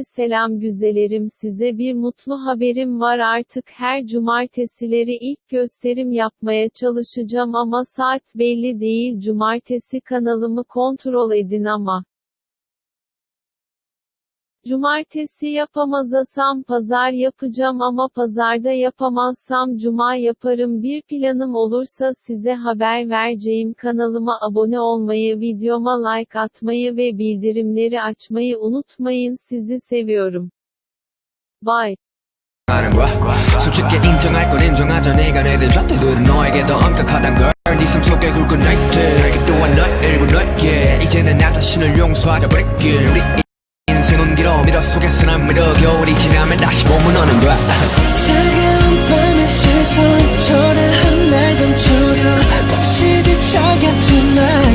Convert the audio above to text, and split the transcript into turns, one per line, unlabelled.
Selam güzelerim. Size bir mutlu haberim var. Artık her cumartesileri ilk gösterim yapmaya çalışacağım ama saat belli değil. Cumartesi kanalımı kontrol edin ama. Cumartesi yapamazsam pazar yapacağım ama pazarda yapamazsam cuma yaparım bir planım olursa size haber vereceğim kanalıma abone olmayı videoma like atmayı ve bildirimleri açmayı unutmayın sizi seviyorum. Bye.
하는 거야 솔직히 인정할 건 인정하자 내가 내든 잣대들은 너에게 더 엄격하단 걸네삶 속에 굵은 나이트 알게 또한 너 일부 너에게 이제는 나 자신을 용서하자 break it 우리 인생은 길어 미러 속에서 난 밀어 겨울이 지나면 다시 봄은 오는 거야.
차가운 밤의 시선 초라한 날 감추려 없이 뒤척였지만